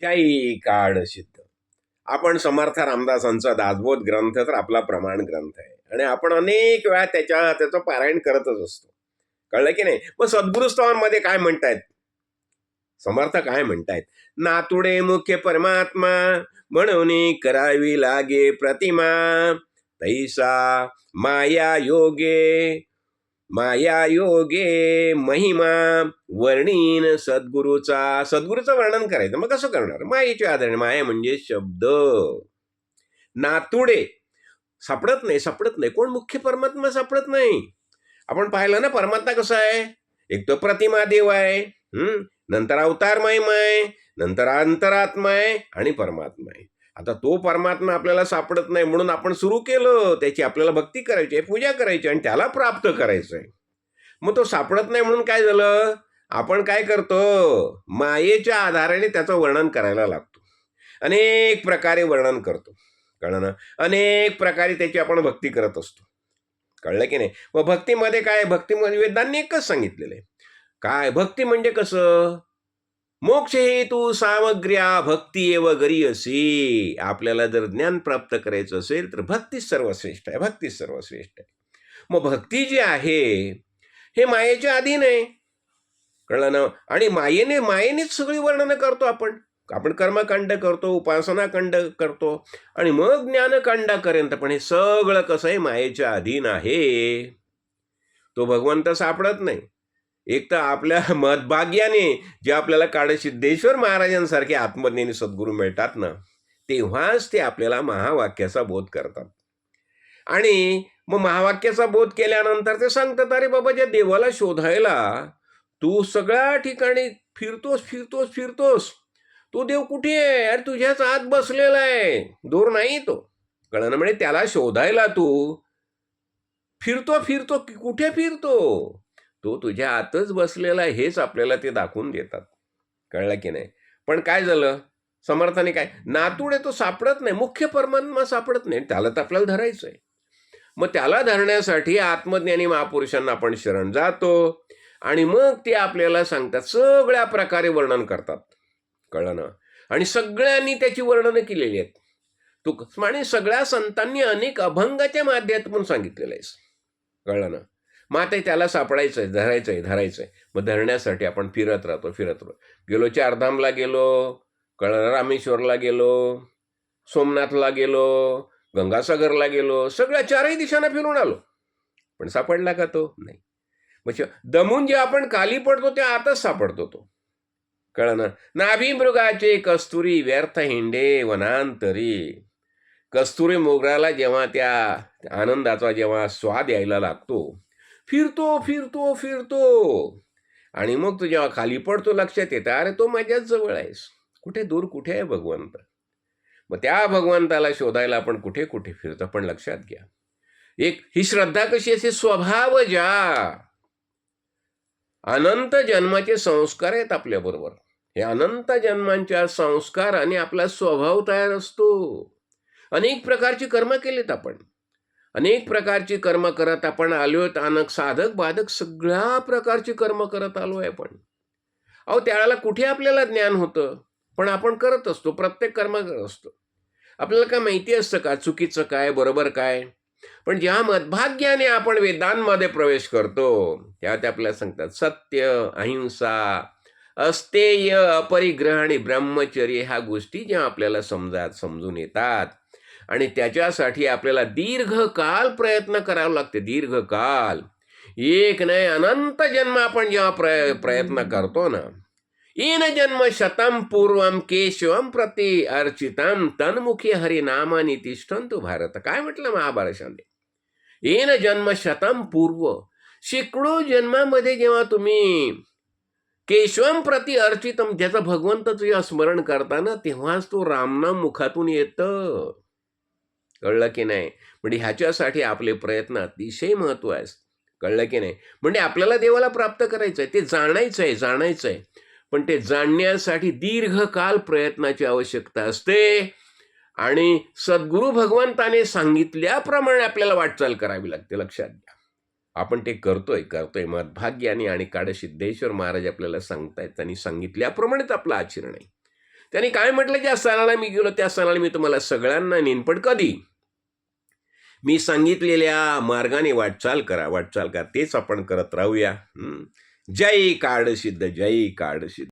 त्याही काळ सिद्ध. आपण समर्थ रामदासांचा दासबोध ग्रंथ तर आपला प्रमाण ग्रंथ आहे. आणि आपण अनेक वेळा त्याच्या त्याचं पारायण करतच असतो. कळलं की नाही? मग सद्गुरुस्तवांमध्ये काय म्हणतायत? समर्थ काय म्हणतायत? नातुडे मुख्य परमात्मा म्हणून करावी लागे प्रतिमा. तैसा माया योगे माया योगे महिमा वर्णीन सद्गुरूचा. सद्गुरूचं वर्णन करायचं मग कसं करणार? मायेचे आदरण माया म्हणजे शब्द. नातुडे. सापडत नाही सापडत नाही. कोण मुख्य परमात्मा सापडत नाही? आपण पाहिलं ना परमात्मा कसा आहे? एक तो प्रतिमा देव आहे. हम्म? नंतर अवतार महिमा आहे नंतर अंतरात्मा आहे आणि परमात्मा आहे. आता तो परमात्मा आपल्याला सापडत नाही म्हणून आपण सुरू केलं. त्याची आपल्याला भक्ती करायची आहे पूजा करायची आहे आणि त्याला प्राप्त करायचं आहे. मग तो सापडत नाही म्हणून काय झालं? आपण काय करतो? मायेच्या आधाराने त्याचं वर्णन करायला लागतो. अनेक प्रकारे वर्णन करतो. कळलं ना? अनेक प्रकारे त्याची आपण भक्ती करत असतो. कळलं की नाही? मग भक्तीमध्ये काय? भक्तीमध्ये वेदांनी एकच सांगितलेलं आहे. काय? भक्ती म्हणजे कसं? मोक्ष हेतू सामग्र्या भक्ती एव गरी असे आपल्याला जर ज्ञान प्राप्त करायचं असेल तर भक्तीच सर्वश्रेष्ठ आहे भक्तीच सर्वश्रेष्ठ आहे. मग भक्ती जी आहे हे मायेच्या अधीन आहे. कळलं ना? आणि मायेने मायेनेच सगळी वर्णनं करतो आपण. आपण कर्मकांड करतो उपासनाकांड करतो. आणि मग ज्ञानकांडापर्यंत पण हे सगळं कसं आहे मायेच्या अधीन आहे. तो भगवंत सापडत नाही. एक तर आपल्या मतभाग्याने जे आपल्याला काळसिद्धेश्वर महाराजांसारखे आत्मज्ञानी सद्गुरू मिळतात ना तेव्हाच ते आपल्याला महावाक्याचा बोध करतात. आणि मग महावाक्याचा बोध केल्यानंतर ते सांगतात अरे बाबा ज्या देवाला शोधायला तू सगळ्या ठिकाणी फिरतोस फिरतोस फिरतोस. तो देव कुठे आहे? अरे तुझ्याच आत बसलेला आहे. दूर नाही तो. कळणं म्हणे म्हणजे त्याला शोधायला तू फिरतो फिरतो. कुठे फिरतो? तो तुझ्या आतच बसलेला हेच आपल्याला ते दाखवून देतात. कळलं की नाही? पण काय झालं? समर्थाने काय? नातूड आहे तो सापडत नाही मुख्य परमात्मा सापडत नाही त्याला तर आपल्याला धरायचं आहे मग त्याला धरण्यासाठी आत्मज्ञानी महापुरुषांना आपण शरण जातो आणि मग ते आपल्याला सांगतात सगळ्या प्रकारे वर्णन करतात. कळलं ना? आणि सगळ्यांनी त्याची वर्णनं केलेली आहेत. तू आणि सगळ्या संतांनी अनेक अभंगाच्या माध्यमातून सांगितलेलं आहेस. कळलं ना? मग आता त्याला सापडायचं आहे धरायचं आहे धरायचं आहे मग धरण्यासाठी आपण फिरत राहतो फिरत राहतो. गेलो चारधामला गेलो कळलं रामेश्वरला गेलो सोमनाथला गेलो गंगासागरला गेलो सगळ्या चारही दिशांना फिरून आलो. पण सापडला का तो? नाही. म्हणजे दमून जे आपण काली पडतो त्या आतच सापडतो तो. कळलं नाभिमृगाचे कस्तुरी व्यर्थ हिंडे वनांतरी. कस्तुरी मोगराला जेव्हा त्या आनंदाचा जेव्हा स्वाद यायला लागतो फिरतो फिरतो फिरतो. आणि मग तो जेव्हा खाली पडतो लक्षात येतं अरे तो माझ्याच जवळ आहेस. कुठे दूर कुठे आहे भगवंत? मग त्या भगवंताला शोधायला आपण कुठे कुठे फिरतो पण लक्षात घ्या. एक ही श्रद्धा कशी असे स्वभाव ज्या. अनंत जन्माचे संस्कार आहेत आपल्याबरोबर हे अनंत जन्मांच्या संस्काराने आपला स्वभाव तयार असतो. अनेक प्रकारची कर्म केलेत आपण. अनेक प्रकारची कर्म करत आपण आलोय अनक साधक बाधक सगळ्या प्रकारची कर्म करत आलो आहे आपण. अहो त्यावेळेला कुठे आपल्याला ज्ञान होतं? पण आपण करत असतो प्रत्येक कर्म करत असतो. आपल्याला काय माहिती असतं का चुकीचं काय बरोबर काय? पण ज्या मदभाग्याने आपण वेदांमध्ये प्रवेश करतो त्या ते आपल्याला सांगतात सत्य अहिंसा अस्तेय अपरिग्रह आणि ब्रह्मचर्य ह्या गोष्टी ज्या आपल्याला समजात समजून येतात. आणि त्याच्यासाठी आपल्याला दीर्घकाल प्रयत्न करावे लागते. दीर्घकाल एक नाही अनंत जन्म आपण जेव्हा प्रय प्रयत्न करतो ना येन जन्म शतम पूर्वम केशवम प्रति अर्चितम तन्मुखी हरिनामानी तिष्ठंतु भारत. काय म्हटलं महाभारताने येन जन्म शतम पूर्व. शेकडो जन्मामध्ये जेव्हा तुम्ही केशवम प्रति अर्चितम ज्याचं भगवंत तुझ्या स्मरण करताना तेव्हाच तो रामनाम मुखातून येतं. कळलं की नाही? म्हणजे ह्याच्यासाठी आपले प्रयत्न अतिशय महत्त्व आहे कळलं की नाही? म्हणजे आपल्याला देवाला प्राप्त करायचं आहे ते जाणायचं आहे जाणायचं आहे पण ते जाणण्यासाठी दीर्घकाल प्रयत्नाची आवश्यकता असते. आणि सद्गुरू भगवंताने सांगितल्याप्रमाणे आपल्याला वाटचाल करावी लागते लक्षात घ्या. आपण ते करतोय करतोय. मदभाग्याने आणि काडसिद्धेश्वर महाराज आपल्याला सांगतायत त्यांनी सांगितल्याप्रमाणेच आपलं आचरण आहे. त्यांनी काय म्हटलं? ज्या सणाला मी गेलो त्या सणाला मी तुम्हाला सगळ्यांना नेन पण कधी? मी सांगितलेल्या मार्गाने वाटचाल करा वाटचाल करा. तेच आपण करत राहूया. जय कार्ड सिद्ध जय कार्ड सिद्ध